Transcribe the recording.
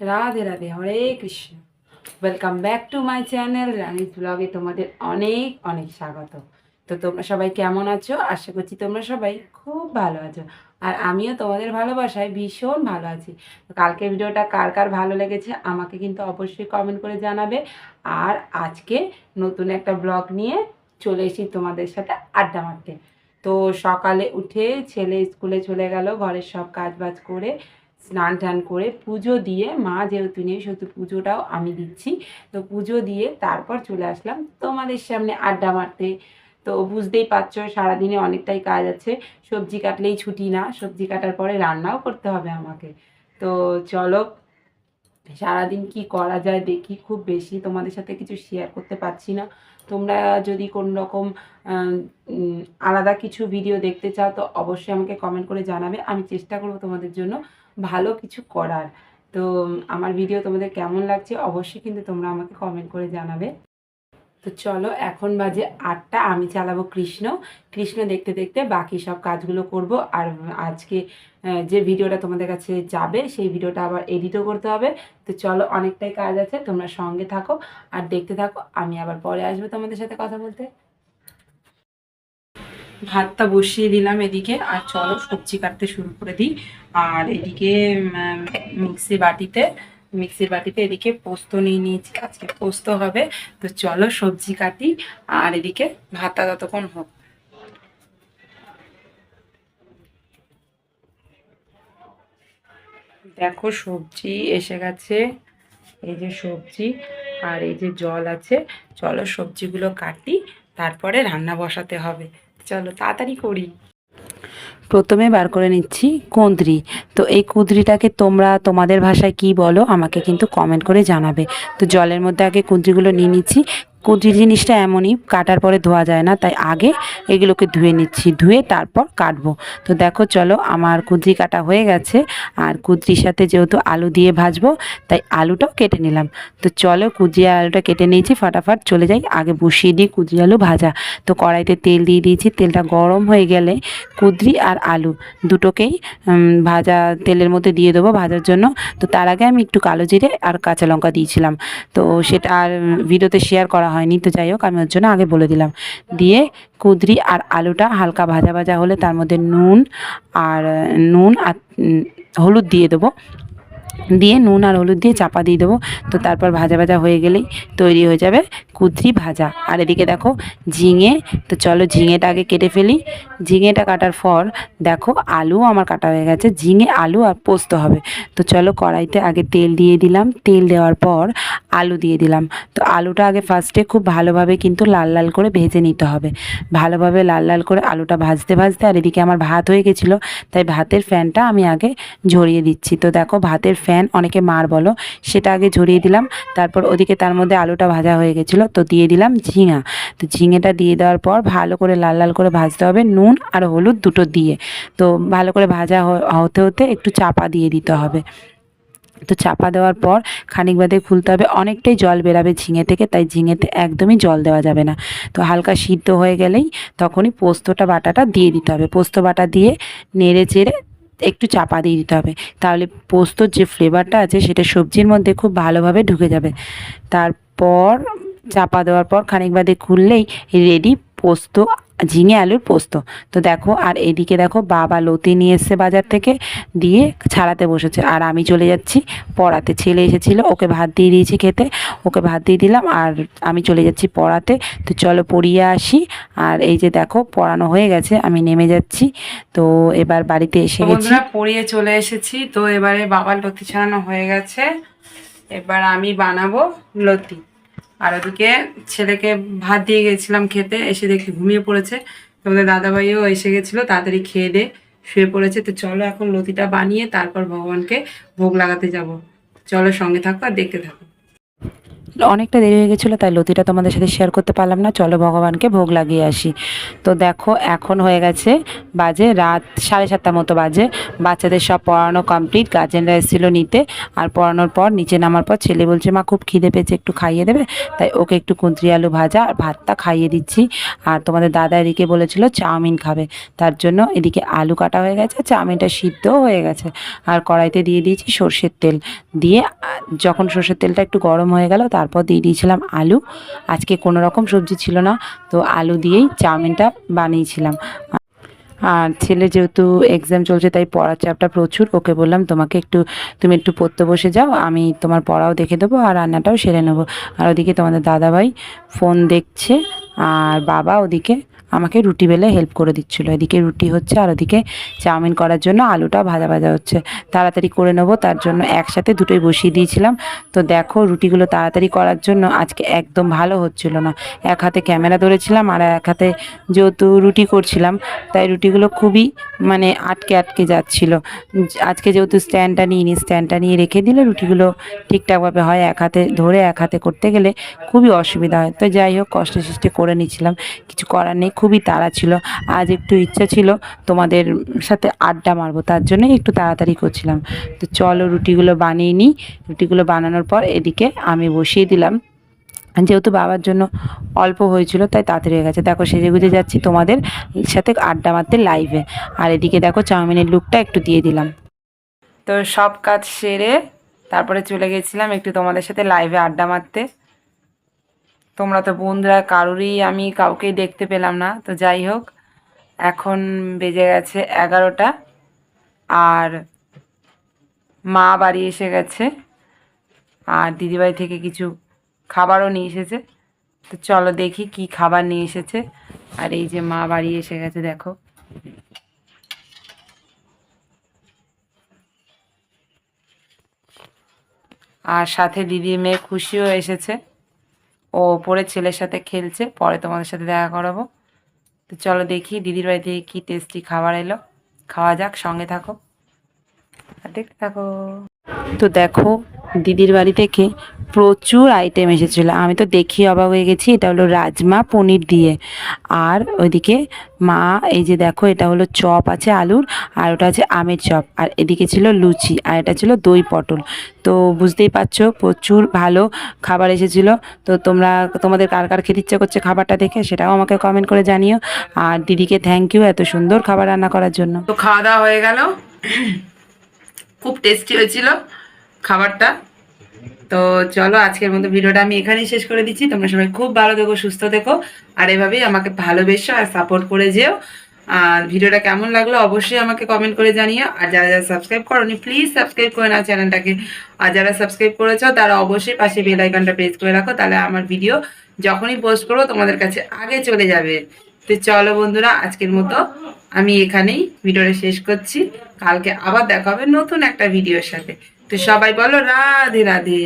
Radhe Radhe, Hare Krishna. Welcome back to my channel Rani's ব্লগে তোমাদের অনেক অনেক স্বাগত। তো তোমরা সবাই কেমন আছো? আশা করছি তোমরা সবাই খুব ভালো আছো। আর আমিও তোমাদের ভালোবাসায় ভীষণ ভালো আছি। তো কালকে ভিডিওটা কার কার ভালো লেগেছে আমাকে কিন্তু অবশ্যই কমেন্ট করে জানাবে। আর আজকে নতুন একটা ব্লগ নিয়ে চলে এসেছি তোমাদের সাথে আড্ডা মারতে। তো সকালে উঠে ছেলে স্কুলে চলে গেল, ঘরের সব কাজ বাজ করে স্নান টান করে পুজো দিয়ে মা যেহেতু নেই, সেহেতু পুজোটাও আমি দিচ্ছি। তো পুজো দিয়ে তারপর চলে আসলাম তোমাদের সামনে আড্ডা মারতে। তো বুঝতেই পারছ সারাদিনে অনেকটাই কাজ আছে। সবজি কাটলেই ছুটি না, সবজি কাটার পরে রান্নাও করতে হবে আমাকে। তো চলো, সারাদিন কি করা যায় দেখি, খুব বেশি তোমাদের সাথে কিছু শেয়ার করতে পারছি না। তোমরা যদি কোনো রকম আলাদা কিছু ভিডিও দেখতে চাও তো অবশ্যই আমাকে কমেন্ট করে জানাবে। আমি চেষ্টা করব তোমাদের জন্য ভালো কিছু করার। তো আমার ভিডিও তোমাদের কেমন লাগছে অবশ্যই কিন্তু তোমরা আমাকে কমেন্ট করে জানাবে। তো চলো এখন বাজে আটটা, আমি চালাবো কৃষ্ণ। কৃষ্ণ দেখতে দেখতে বাকি সব কাজগুলো করব। আর আজকে যে ভিডিওটা তোমাদের কাছে যাবে, সেই ভিডিওটা আবার এডিটও করতে হবে। তো চলো অনেকটাই কাজ আছে, তোমরা সঙ্গে থাকো। আর দেখতে থাকো, আমি আবার পরে আসব তোমাদের সাথে কথা বলতে। ভাতটা বসিয়ে দিলাম এদিকে। আর চলো সবজি কাটতে শুরু করে দিই। আর এদিকে মিক্সি বাটিতে, মিক্সির বাটিতে এদিকে পোস্ত নিয়ে নিয়েছি। আজকে পোস্ত হবে। তো চলো সবজি কাটি। আর এদিকে ভাতটা ততক্ষণ হোক। দেখো সবজি এসে গেছে। এই যে সবজি আর এই যে জল আছে। চলো সবজিগুলো কাটি। তারপরে রান্না বসাতে হবে। চলো, তাড়াতাড়ি করি। প্রথমে বার করে নিচ্ছি কুঁদরি। তো এই কুঁদরিটাকে তোমরা তোমাদের ভাষায় কি বলো, আমাকে কিন্তু কমেন্ট করে জানাবে। তো জলের মধ্যে আগে কুঁদরিগুলো নিয়ে নিচ্ছি। কুঁদরি জিনিসটা এমনই, কাটার পরে ধোয়া যায় না, তাই আগে এগুলোকে ধুয়ে নিচ্ছি, ধুয়ে তারপর কাটবো। তো দেখো, চলো, আমার কুঁদরি কাটা হয়ে গেছে, আর কুঁদরির সাথে যেহেতু আলু দিয়ে ভাজবো, তাই আলুটাও কেটে নিলাম। তো চলো আর আলুটা কেটে নিয়েছি, ফাটাফাট চলে যাই, আগে বসিয়ে দিই কুঁদরি আলু ভাজা। তো কড়াইতে তেল দিয়ে দিয়েছি, তেলটা গরম হয়ে গেলে কুঁদরি আর আলু দুটোকেই ভাজা তেলের মধ্যে দিয়ে দেবো ভাজার জন্য। তো তার আগে আমি একটু কালো জিরে আর কাঁচা লঙ্কা দিয়েছিলাম। তো সেটা আর ভিডিওতে শেয়ার করা হয়নি। তো যাই হোক, আমি ওর জন্য আগে বলে দিলাম। দিয়ে কুঁদরি আর আলুটা হালকা ভাজা ভাজা হলে তার মধ্যে নুন আর নুন আর হলুদ দিয়ে দেবো। দিয়ে নুন আর হলুদ দিয়ে চাপা দিয়ে দেবো। তো তারপর ভাজা ভাজা হয়ে গেলেই তৈরি হয়ে যাবে কুদরি ভাজা। আর এদিকে দেখো ঝিঙে, তো চলো ঝিঙেটা আগে কেটে ফেলি। ঝিঙেটা কাটার পর দেখো আলু আমার কাটা হয়ে গেছে। ঝিঙে, আলু আর পোস্ত হবে। তো চলো কড়াইতে আগে তেল দিয়ে দিলাম। তেল দেওয়ার পর আলু দিয়ে দিলাম। তো আলুটা আগে ফার্স্টে খুব ভালোভাবে কিন্তু লাল লাল করে ভেজে নিতে হবে। ভালোভাবে লাল লাল করে আলুটা ভাজতে ভাজতে আর এদিকে আমার ভাত হয়ে গেছিল, তাই ভাতের ফ্যানটা আমি আগে ঝরিয়ে দিচ্ছি। তো দেখো ভাতের ফ্যান অনেকে মার বলো, সেটা আগে ঝরিয়ে দিলাম, তারপর ওদিকে তার মধ্যে আলুটা ভাজা হয়ে গেছিল, তো দিয়ে দিলাম ঝিঙা। তো ঝিঙেটা দিয়ে দেওয়ার পর ভালো করে লাল লাল করে ভাজতে হবে, নুন আর হলুদ দুটো দিয়ে। তো ভালো করে ভাজা হতে হতে একটু চাপা দিয়ে দিতে হবে। তো চাপা দেওয়ার পর খানিক বাদে খুলতে হবে। অনেকটাই জল বেরাবে ঝিঙে থেকে, তাই ঝিঙেতে একদমই জল দেওয়া যাবে না। তো হালকা সিদ্ধ হয়ে গেলেই তখনই পোস্তটা, বাটাটা দিয়ে দিতে হবে। পোস্ত, বাটা দিয়ে নেড়ে চেড়ে একটু চাপা দিয়ে দিতে হবে। তাহলে পোস্তর যে ফ্লেভারটা আছে, সেটা সবজির মধ্যে খুব ভালোভাবে ঢুকে যাবে। তারপর চাপা দেওয়ার পর খানিক বাদে খুললেই রেডি পোস্ত ঝিঙে আলুর পোস্ত। তো দেখো আর এদিকে দেখো বাবা লতি নিয়ে এসছে বাজার থেকে দিয়ে ছাড়াতে বসেছে। আর আমি চলে যাচ্ছি পড়াতে। ছেলে এসেছিল ওকে ভাত দিয়ে দিয়েছি খেতে। ওকে ভাত দিয়ে দিলাম আর আমি চলে যাচ্ছি পড়াতে। তো চলো পড়িয়ে আসি। আর এই যে দেখো পড়ানো হয়ে গেছে আমি নেমে যাচ্ছি। তো এবার বাড়িতে এসে গেছি। পড়িয়ে চলে এসেছি। তো এবারে বাবার লতি ছাড়ানো হয়ে গেছে। এবার আমি বানাবো লতি। আর ওদিকে ছেলেকে ভাত দিয়ে গেছিলাম খেতে, এসে দেখি ঘুমিয়ে পড়েছে। তোমাদের দাদাভাইও এসে গেছিল, তাড়াতাড়ি খেয়ে দে শুয়ে পড়েছে। তো চলো এখন লতিটা বানিয়ে তারপর ভগবানকে ভোগ লাগাতে যাব। চলো সঙ্গে থাকো আর দেখতে থাকো। অনেকটা দেরি হয়ে গেছিল, তাই লতিটা তোমাদের সাথে শেয়ার করতে পারলাম না। চলো ভগবানকে ভোগ লাগিয়ে আসি। তো দেখো, এখন হয়ে গেছে বাজে রাত, সাড়ে সাতটা মতো বাজে। বাচ্চাদের সব পড়ানো কমপ্লিট গার্জেনরা এসেছিল নিতে। আর পড়ানোর পর, নিচে নামার পর ছেলে বলছে, মা, খুব খিদে পেয়েছে, একটু খাইয়ে দেবে? তাই ওকে একটু কুঁদরি আলু ভাজা আর ভাতটা খাইয়ে দিচ্ছি। আর তোমাদের দাদা এদিকে বলেছিল, চাউমিন খাবে। তার জন্য এদিকে আলু কাটা হয়ে গেছে, চাউমিনটা সিদ্ধও হয়ে গেছে। আর কড়াইতে দিয়ে দিয়েছি সর্ষের তেল। দিয়ে যখন সর্ষের তেলটা একটু গরম হয়ে গেল তারপর দিয়ে দিয়েছিলাম আলু। আজকে কোনো রকম সবজি ছিল না, তো আলু দিয়েই চাউমিনটা বানিয়েছিলাম। আর ছেলে যেহেতু এক্সাম চলছে, তাই পড়ার চাপটা প্রচুর, ওকে বললাম, তোমাকে একটু, তুমি একটু পড়তে বসে যাও, আমি তোমার পড়াও দেখে দেবো আর রান্নাটাও সেরে নেব। আর ওদিকে তোমাদের দাদাভাই ফোন দেখছে, আর বাবা ওদিকে আমাকে রুটি বেলে হেল্প করে দিচ্ছিল। এদিকে রুটি হচ্ছে আর ওদিকে চাউমিন করার জন্য আলুটা ভাজা ভাজা হচ্ছে। তাড়াতাড়ি করে নেব, তার জন্য একসাথে দুটোই বসিয়ে দিয়েছিলাম। তো দেখো রুটিগুলো তাড়াতাড়ি করার জন্য আজকে একদম ভালো হচ্ছিল না। এক হাতে ক্যামেরা ধরেছিলাম আর এক হাতে যেহেতু রুটি করছিলাম, তাই রুটিগুলো খুবই মানে আটকে আটকে যাচ্ছিল। আজকে যেহেতু স্ট্যান্ডটা নিয়ে নি স্ট্যান্ডটা নিয়ে রেখে দিলে রুটিগুলো ঠিকঠাকভাবে হয়। এক হাতে ধরে, এক হাতে করতে গেলে খুবই অসুবিধা হয়। তো যাই হোক, কষ্টে সৃষ্টি করে নিচ্ছিলাম। কিছু করার নেই খুবই তাড়া ছিল। আজ একটু ইচ্ছা ছিল তোমাদের সাথে আড্ডা মারবো, তার জন্যই একটু তাড়াতাড়ি করছিলাম। তো চলো রুটিগুলো বানিয়ে নিই। রুটিগুলো বানানোর পর এদিকে আমি বসিয়ে দিলাম। যেহেতু বাবার জন্য অল্প হয়েছিল, তাই তাড়াতাড়ি হয়ে গেছে। দেখো সেজে গুজে যাচ্ছি তোমাদের সাথে আড্ডা মারতে লাইভে আর এদিকে দেখো চাউমিনের লুকটা একটু দিয়ে দিলাম। তো সব কাজ সেরে তারপরে চলে গেছিলাম একটু তোমাদের সাথে লাইভে আড্ডা মারতে। তোমরা তো বন্ধুরা, কারোরই আমি কাউকেই দেখতে পেলাম না। তো যাই হোক, এখন বেজে গেছে এগারোটা আর মা বাড়ি এসে গেছে আর দিদিবাড়ি থেকে কিছু খাবারও নিয়ে এসেছে। তো চলো দেখি কি খাবার নিয়ে এসেছে। আর এই যে মা বাড়ি এসে গেছে, দেখো। আর সাথে দিদি মেয়ে খুশিও এসেছে। ও পরে ছেলের সাথে খেলছে, পরে তোমাদের সাথে দেখা করাবো। তো চলো দেখি দিদির বাড়ি কি টেস্টি খাবার এলো। খাওয়া যাক, সঙ্গে থাকো। দেখতে থাকো। তো দেখো দিদির বাড়ি থেকে প্রচুর আইটেম এসেছিল। আমি তো দেখি অবাক হয়ে গেছি, এটা হলো রাজমা পনির দিয়ে। আর ওইদিকে মা, এই যে দেখো, এটা হলো চপ আছে আলুর, আর ওটা আছে আমের চপ। আর এদিকে ছিল লুচি, আর এটা ছিল দই পটল। তো বুঝতেই পারছ, প্রচুর ভালো খাবার এসেছিল। তো তোমরা, তোমাদের কার কার খেতে ইচ্ছে করছে খাবারটা দেখে, সেটাও আমাকে কমেন্ট করে জানিও। আর দিদিকে থ্যাংক ইউ এত সুন্দর খাবার রান্না করার জন্য। তো খাওয়া দাওয়া হয়ে গেল। খুব টেস্টি হয়েছিল। খাবারটা। তো চলো আজকের মতো ভিডিওটা আমি এখানেই শেষ করে দিচ্ছি। তোমরা সবাই খুব ভালো থেকো, সুস্থ থেকো। আর এভাবেই আমাকে ভালোবেসো আর সাপোর্ট করে যেও। আর ভিডিওটা কেমন লাগল অবশ্যই আমাকে কমেন্ট করে জানিও। আর যারা যারা সাবস্ক্রাইব করোনি প্লিজ সাবস্ক্রাইব করে নাও চ্যানেলটাকে আর যারা সাবস্ক্রাইব করেছ, তারা অবশ্যই পাশে বেল আইকনটা প্রেস করে রাখো। তাহলে আমার ভিডিও যখনই পোস্ট করব, তোমাদের কাছে আগে চলে যাবে। তো চলো বন্ধুরা, আজকের মতো আমি এখানেই ভিডিওটা শেষ করছি। কালকে আবার দেখা হবে নতুন একটা ভিডিওর সাথে। তো সবাই বলো রাধে রাধে।